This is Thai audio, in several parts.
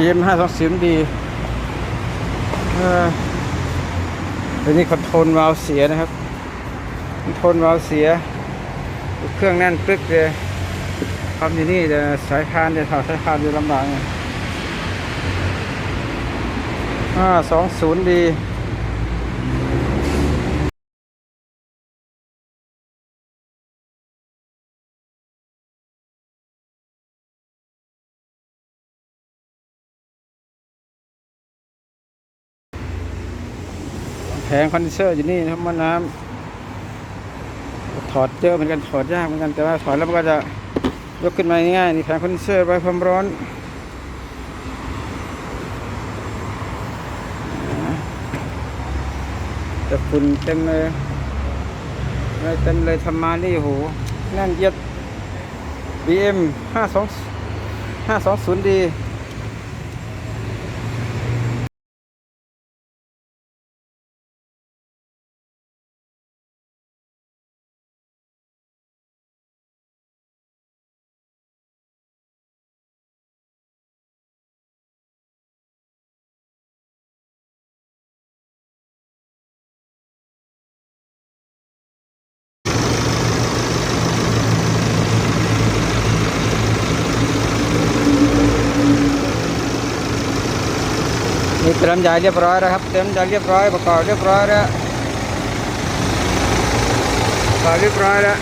BM ห้าสองศูนย์ดีออเดี๋ยวนี้คอนโทรลวาล์วเสียนะครับคอนโทรลวาล์วเสีย เครื่องแน่นปึกเลยทำอยู่นี่จะสายพานจะถอดสายพานจะลำบากไงห้าสองศูนย์ดี ผงคอนดิเซอร์อยู่นี่นะครับมอน้ำถอดเยอะเหมือนกันถอดยากเหมือนกันแต่ว่าถอดแล้วมันก็จะยกขึ้นมาง่ายๆนี่แผงคอนดิเซอร์ไว้ความร้อนแต่ฝุ่นเต็มเลยเต็มเลยทำมานี่โหแน่นเอีย็ด BM ห้าสองห้ นี่เตรียมยาเรียบร้อยแล้วครับ เตรียมยาเรียบร้อยประกอบเรียบร้อยแล้วประกอบเรียบร้อยแล้ว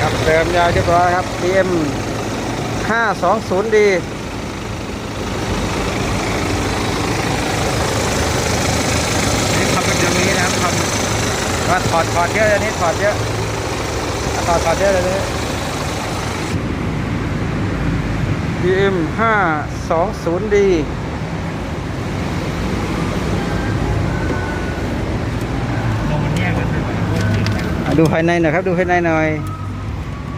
ครับเติมยายเรียบร้อยครับ BM 520D นี่ทำเป็นอย่างนี้นะครับทำว่าถอดถอดเยอะอันนี้ถอดเยอะถอดถอดเยอะเลยนี่ BM 520D ลมมันแยกกันด้วยอะดูภายในหน่อยครับ ดูภายในหน่อย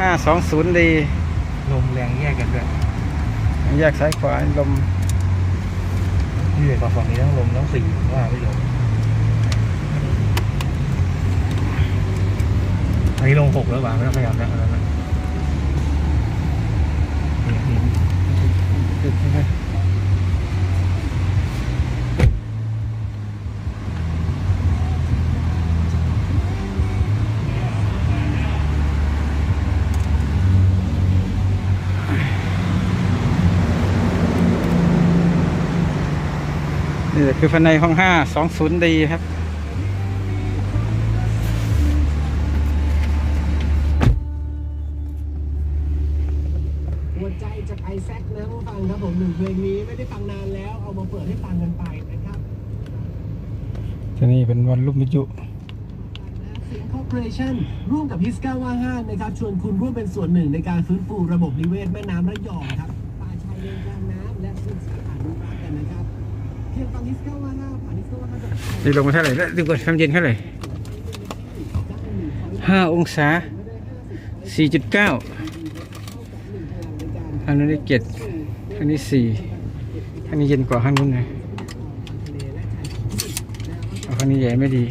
520D ลมแรงแยกกันด้วยแยกซ้ายขวาลมนี่เลยกว่าฝั่งนี้ต้องลมต้องสี่ว่าไม่ลมอันนี้ลงหกแล้วว่ะไม่ต้องพยายามแล้วอันนั้นนะนี่ ติดใช่ไหมนี่คือภายในห้องห้าสองศูนย์ดีครับ แซคนะผู้ฟังครับผมหนึ่งเพลงนี้ไม่ได้ฟังนานแล้วเอามาเปิดให้ฟังกันไปนะครับที่นี่เป็นวันลูกมิจุเสียงคอร์ปอเรชั่นร่วมกับฮิสกาว่าห้านะครับชวนคุณร่วมเป็นส่วนหนึ่งในการฟื้นฟูระบบนิเวศแม่น้ำระยองครับป่าชายเลนกลางน้ำและพื้นที่อนุรักษ์กันนะครับเพียงฟังฮิสกาว่าห้าผ่านฮิสกาว่าห้าจะนี่ลงมาเท่าไหร่แล้วดูก่อนความเย็นเท่าไหร่5องศา ทางนนู้นได้เจ็ดทางนี้สี่ทางนี้เย็นกว่าข้างนู้นนะเอาข้างนี้ใหญ่ไม่ดี